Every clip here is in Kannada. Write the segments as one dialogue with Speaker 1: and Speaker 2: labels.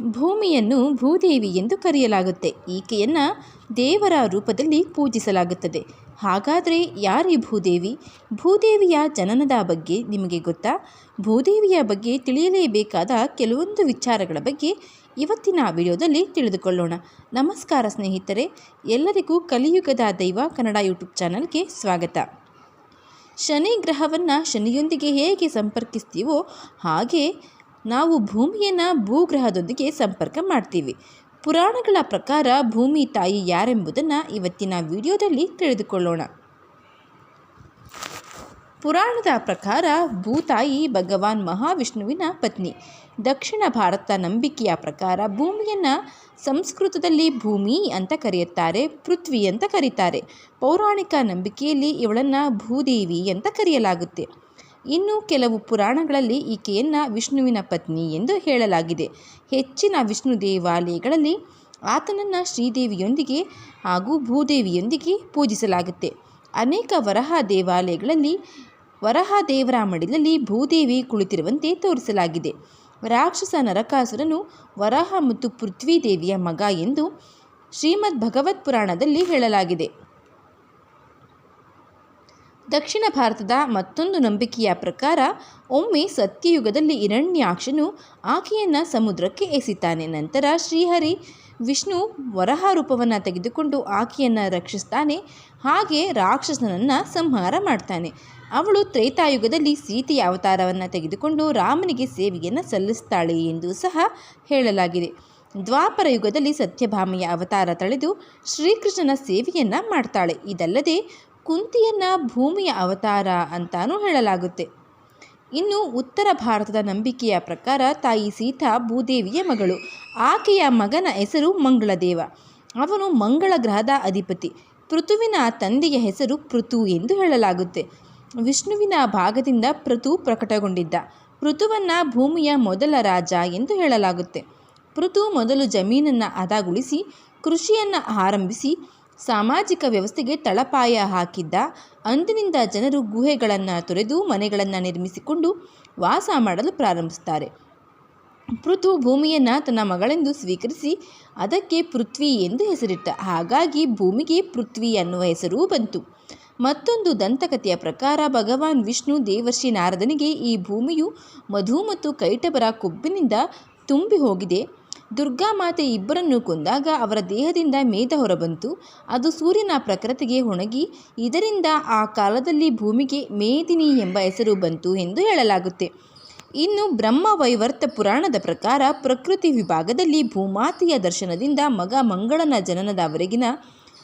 Speaker 1: ಭೂಮಿಯನ್ನು ಭೂದೇವಿ ಎಂದು ಕರೆಯಲಾಗುತ್ತೆ. ಈಕೆಯನ್ನು ದೇವರ ರೂಪದಲ್ಲಿ ಪೂಜಿಸಲಾಗುತ್ತದೆ. ಹಾಗಾದರೆ ಯಾರೇ ಭೂದೇವಿ? ಭೂದೇವಿಯ ಜನನದ ಬಗ್ಗೆ ನಿಮಗೆ ಗೊತ್ತಾ? ಭೂದೇವಿಯ ಬಗ್ಗೆ ತಿಳಿಯಲೇಬೇಕಾದ ಕೆಲವೊಂದು ವಿಚಾರಗಳ ಬಗ್ಗೆ ಇವತ್ತಿನ ವಿಡಿಯೋದಲ್ಲಿ ತಿಳಿದುಕೊಳ್ಳೋಣ. ನಮಸ್ಕಾರ ಸ್ನೇಹಿತರೆ, ಎಲ್ಲರಿಗೂ ಕಲಿಯುಗದ ದೈವ ಕನ್ನಡ ಯೂಟ್ಯೂಬ್ ಚಾನಲ್ಗೆ ಸ್ವಾಗತ. ಶನಿ ಗ್ರಹವನ್ನು ಶನಿಯೊಂದಿಗೆ ಹೇಗೆ ಸಂಪರ್ಕಿಸ್ತೀವೋ ಹಾಗೆ ನಾವು ಭೂಮಿಯನ್ನು ಭೂಗ್ರಹದೊಂದಿಗೆ ಸಂಪರ್ಕ ಮಾಡ್ತೀವಿ. ಪುರಾಣಗಳ ಪ್ರಕಾರ ಭೂಮಿ ತಾಯಿ ಯಾರೆಂಬುದನ್ನು ಇವತ್ತಿನ ವಿಡಿಯೋದಲ್ಲಿ ತಿಳಿದುಕೊಳ್ಳೋಣ. ಪುರಾಣದ ಪ್ರಕಾರ ಭೂತಾಯಿ ಭಗವಾನ್ ಮಹಾವಿಷ್ಣುವಿನ ಪತ್ನಿ. ದಕ್ಷಿಣ ಭಾರತ ನಂಬಿಕೆಯ ಪ್ರಕಾರ ಭೂಮಿಯನ್ನು ಸಂಸ್ಕೃತದಲ್ಲಿ ಭೂಮಿ ಅಂತ ಕರೆಯುತ್ತಾರೆ, ಪೃಥ್ವಿ ಅಂತ ಕರೀತಾರೆ. ಪೌರಾಣಿಕ ನಂಬಿಕೆಯಲ್ಲಿ ಇವಳನ್ನು ಭೂದೇವಿ ಅಂತ ಕರೆಯಲಾಗುತ್ತೆ. ಇನ್ನು ಕೆಲವು ಪುರಾಣಗಳಲ್ಲಿ ಈಕೆಯನ್ನು ವಿಷ್ಣುವಿನ ಪತ್ನಿ ಎಂದು ಹೇಳಲಾಗಿದೆ. ಹೆಚ್ಚಿನ ವಿಷ್ಣು ದೇವಾಲಯಗಳಲ್ಲಿ ಆತನನ್ನು ಶ್ರೀದೇವಿಯೊಂದಿಗೆ ಹಾಗೂ ಭೂದೇವಿಯೊಂದಿಗೆ ಪೂಜಿಸಲಾಗುತ್ತೆ. ಅನೇಕ ವರಹ ದೇವಾಲಯಗಳಲ್ಲಿ ವರಹ ದೇವರ ಮಡಿಲಲ್ಲಿ ಭೂದೇವಿ ಕುಳಿತಿರುವಂತೆ ತೋರಿಸಲಾಗಿದೆ. ರಾಕ್ಷಸ ನರಕಾಸುರನು ವರಹ ಮತ್ತು ಪೃಥ್ವಿ ದೇವಿಯ ಮಗ ಎಂದು ಶ್ರೀಮದ್ ಭಗವತ್ ಪುರಾಣದಲ್ಲಿ ಹೇಳಲಾಗಿದೆ. ದಕ್ಷಿಣ ಭಾರತದ ಮತ್ತೊಂದು ನಂಬಿಕೆಯ ಪ್ರಕಾರ, ಒಮ್ಮೆ ಸತ್ಯಯುಗದಲ್ಲಿ ಇರಣ್ಯಾಕ್ಷನು ಆಕೆಯನ್ನು ಸಮುದ್ರಕ್ಕೆ ಎಸಿತಾನೆ. ನಂತರ ಶ್ರೀಹರಿ ವಿಷ್ಣು ವರಹ ರೂಪವನ್ನು ತೆಗೆದುಕೊಂಡು ಆಕೆಯನ್ನು ರಕ್ಷಿಸ್ತಾನೆ. ಹಾಗೆ ರಾಕ್ಷಸನನ್ನು ಸಂಹಾರ ಮಾಡ್ತಾನೆ. ಅವಳು ತ್ರೇತಾಯುಗದಲ್ಲಿ ಸೀತೆಯ ಅವತಾರವನ್ನು ತೆಗೆದುಕೊಂಡು ರಾಮನಿಗೆ ಸೇವೆಯನ್ನು ಸಲ್ಲಿಸ್ತಾಳೆ ಎಂದು ಸಹ ಹೇಳಲಾಗಿದೆ. ದ್ವಾಪರ ಯುಗದಲ್ಲಿ ಸತ್ಯಭಾಮೆಯ ಅವತಾರ ತಳೆದು ಶ್ರೀಕೃಷ್ಣನ ಸೇವೆಯನ್ನು ಮಾಡ್ತಾಳೆ. ಇದಲ್ಲದೆ ಕುಂತಿಯನ್ನು ಭೂಮಿಯ ಅವತಾರ ಅಂತಾನೂ ಹೇಳಲಾಗುತ್ತೆ. ಇನ್ನು ಉತ್ತರ ಭಾರತದ ನಂಬಿಕೆಯ ಪ್ರಕಾರ ತಾಯಿ ಸೀತಾ ಭೂದೇವಿಯ ಮಗಳು. ಆಕೆಯ ಮಗನ ಹೆಸರು ಮಂಗಳದೇವ. ಅವನು ಮಂಗಳ ಗ್ರಹದ ಅಧಿಪತಿ. ಪೃಥುವಿನ ತಂದೆಯ ಹೆಸರು ಪೃಥು ಎಂದು ಹೇಳಲಾಗುತ್ತೆ. ವಿಷ್ಣುವಿನ ಭಾಗದಿಂದ ಪೃಥು ಪ್ರಕಟಗೊಂಡಿದ್ದ. ಪೃಥುವನ್ನು ಭೂಮಿಯ ಮೊದಲ ರಾಜ ಎಂದು ಹೇಳಲಾಗುತ್ತೆ. ಪೃಥು ಮೊದಲು ಜಮೀನನ್ನು ಹದಗೊಳಿಸಿ, ಕೃಷಿಯನ್ನು ಆರಂಭಿಸಿ ಸಾಮಾಜಿಕ ವ್ಯವಸ್ಥೆಗೆ ತಳಪಾಯ ಹಾಕಿದ್ದ. ಅಂದಿನಿಂದ ಜನರು ಗುಹೆಗಳನ್ನು ತೊರೆದು ಮನೆಗಳನ್ನು ನಿರ್ಮಿಸಿಕೊಂಡು ವಾಸ ಮಾಡಲು ಪ್ರಾರಂಭಿಸುತ್ತಾರೆ ಪೃಥು ಭೂಮಿಯನ್ನು ತನ್ನ ಮಗಳೆಂದು ಸ್ವೀಕರಿಸಿ ಅದಕ್ಕೆ ಪೃಥ್ವಿ ಎಂದು ಹೆಸರಿಟ್ಟ. ಹಾಗಾಗಿ ಭೂಮಿಗೆ ಪೃಥ್ವಿ ಅನ್ನುವ ಹೆಸರೂ ಬಂತು. ಮತ್ತೊಂದು ದಂತಕಥೆಯ ಪ್ರಕಾರ ಭಗವಾನ್ ವಿಷ್ಣು ದೇವರ್ಷಿ ನಾರದನಿಗೆ ಈ ಭೂಮಿಯು ಮಧು ಮತ್ತು ಕೈಟಬರ ಕೊಬ್ಬಿನಿಂದ ತುಂಬಿ ಹೋಗಿದೆ. ದುರ್ಗಾಮಾತೆ ಇಬ್ಬರನ್ನು ಕೊಂದಾಗ ಅವರ ದೇಹದಿಂದ ಮೇದ ಹೊರಬಂತು. ಅದು ಸೂರ್ಯನ ಪ್ರಕೃತಿಗೆ ಒಣಗಿ, ಇದರಿಂದ ಆ ಕಾಲದಲ್ಲಿ ಭೂಮಿಗೆ ಮೇದಿನಿ ಎಂಬ ಹೆಸರು ಬಂತು ಎಂದು ಹೇಳಲಾಗುತ್ತೆ. ಇನ್ನು ಬ್ರಹ್ಮ ವೈವರ್ತ ಪುರಾಣದ ಪ್ರಕಾರ ಪ್ರಕೃತಿ ವಿಭಾಗದಲ್ಲಿ ಭೂಮಾತೆಯ ದರ್ಶನದಿಂದ ಮಗ ಮಂಗಳನ ಜನನದವರೆಗಿನ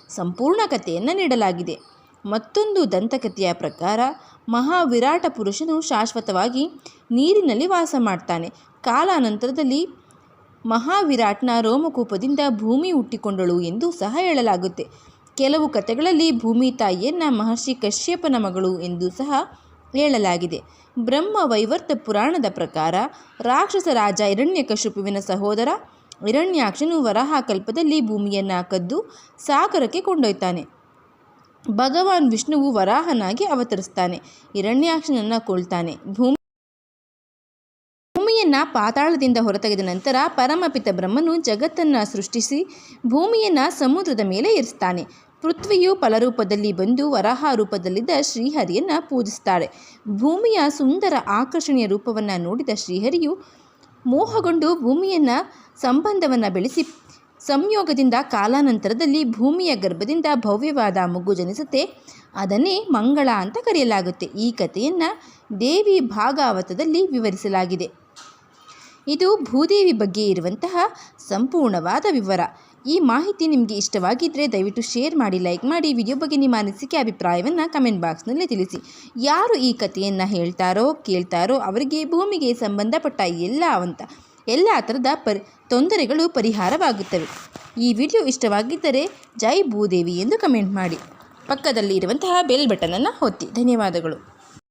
Speaker 1: ಸಂಪೂರ್ಣ ಕಥೆಯನ್ನು ನೀಡಲಾಗಿದೆ. ಮತ್ತೊಂದು ದಂತಕಥೆಯ ಪ್ರಕಾರ ಮಹಾವಿರಾಟ ಪುರುಷನು ಶಾಶ್ವತವಾಗಿ ನೀರಿನಲ್ಲಿ ವಾಸ ಮಾಡ್ತಾನೆ. ಕಾಲಾನಂತರದಲ್ಲಿ ಮಹಾವಿರಾಟ್ನ ರೋಮಕೂಪದಿಂದ ಭೂಮಿ ಹುಟ್ಟಿಕೊಂಡಳು ಎಂದು ಸಹ ಹೇಳಲಾಗುತ್ತೆ. ಕೆಲವು ಕಥೆಗಳಲ್ಲಿ ಭೂಮಿ ತಾಯಿಯನ್ನ ಮಹರ್ಷಿ ಕಶ್ಯಪನ ಮಗಳು ಎಂದು ಸಹ ಹೇಳಲಾಗಿದೆ. ಬ್ರಹ್ಮ ವೈವರ್ತ ಪುರಾಣದ ಪ್ರಕಾರ ರಾಕ್ಷಸ ರಾಜ ಹಿರಣ್ಯಕಶಿಪುವಿನ ಸಹೋದರ ಹಿರಣ್ಯಾಕ್ಷನು ವರಾಹ ಕಲ್ಪದಲ್ಲಿ ಭೂಮಿಯನ್ನು ಕದ್ದು ಸಾಗರಕ್ಕೆ ಕೊಂಡೊಯ್ತಾನೆ. ಭಗವಾನ್ ವಿಷ್ಣುವು ವರಾಹನಾಗಿ ಅವತರಿಸ್ತಾನೆ. ಹಿರಣ್ಯಾಕ್ಷನನ್ನು ಕೊಳ್ತಾನೆ ಭೂಮಿ ಭೂಮಿಯನ್ನು ಪಾತಾಳದಿಂದ ಹೊರತೆಗೆದ ನಂತರ ಪರಮಪಿತ ಬ್ರಹ್ಮನು ಜಗತ್ತನ್ನು ಸೃಷ್ಟಿಸಿ ಭೂಮಿಯನ್ನು ಸಮುದ್ರದ ಮೇಲೆ ಇರಿಸ್ತಾನೆ. ಪೃಥ್ವಿಯು ಫಲರೂಪದಲ್ಲಿ ಬಂದು ವರಾಹ ರೂಪದಲ್ಲಿದ್ದ ಶ್ರೀಹರಿಯನ್ನು ಪೂಜಿಸ್ತಾಳೆ. ಭೂಮಿಯ ಸುಂದರ ಆಕರ್ಷಣೀಯ ರೂಪವನ್ನು ನೋಡಿದ ಶ್ರೀಹರಿಯು ಮೋಹಗೊಂಡು ಭೂಮಿಯನ್ನು ಸಂಬಂಧವನ್ನು ಬೆಳೆಸಿ ಸಂಯೋಗದಿಂದ ಕಾಲಾನಂತರದಲ್ಲಿ ಭೂಮಿಯ ಗರ್ಭದಿಂದ ಭವ್ಯವಾದ ಮಗು ಜನಿಸುತ್ತೆ. ಅದನ್ನೇ ಮಂಗಳ ಅಂತ ಕರೆಯಲಾಗುತ್ತೆ. ಈ ಕಥೆಯನ್ನು ದೇವಿ ಭಾಗವತದಲ್ಲಿ ವಿವರಿಸಲಾಗಿದೆ. ಇದು ಭೂದೇವಿ ಬಗ್ಗೆ ಇರುವಂತಹ ಸಂಪೂರ್ಣವಾದ ವಿವರ. ಈ ಮಾಹಿತಿ ನಿಮಗೆ ಇಷ್ಟವಾಗಿದ್ದರೆ ದಯವಿಟ್ಟು ಶೇರ್ ಮಾಡಿ, ಲೈಕ್ ಮಾಡಿ, ವಿಡಿಯೋ ಬಗ್ಗೆ ನಿಮ್ಮ ಅನಿಸಿಕೆ, ಅಭಿಪ್ರಾಯವನ್ನು ಕಮೆಂಟ್ ಬಾಕ್ಸ್ನಲ್ಲಿ ತಿಳಿಸಿ. ಯಾರು ಈ ಕಥೆಯನ್ನು ಹೇಳ್ತಾರೋ, ಕೇಳ್ತಾರೋ, ಅವರಿಗೆ ಭೂಮಿಗೆ ಸಂಬಂಧಪಟ್ಟ ಎಲ್ಲ ಅಂತ, ಎಲ್ಲ ಥರದ ಪರಿ, ತೊಂದರೆಗಳು ಪರಿಹಾರವಾಗುತ್ತವೆ. ಈ ವಿಡಿಯೋ ಇಷ್ಟವಾಗಿದ್ದರೆ ಜೈ ಭೂದೇವಿ ಎಂದು ಕಮೆಂಟ್ ಮಾಡಿ. ಪಕ್ಕದಲ್ಲಿ ಇರುವಂತಹ ಬೆಲ್ ಬಟನನ್ನು ಒತ್ತಿ. ಧನ್ಯವಾದಗಳು.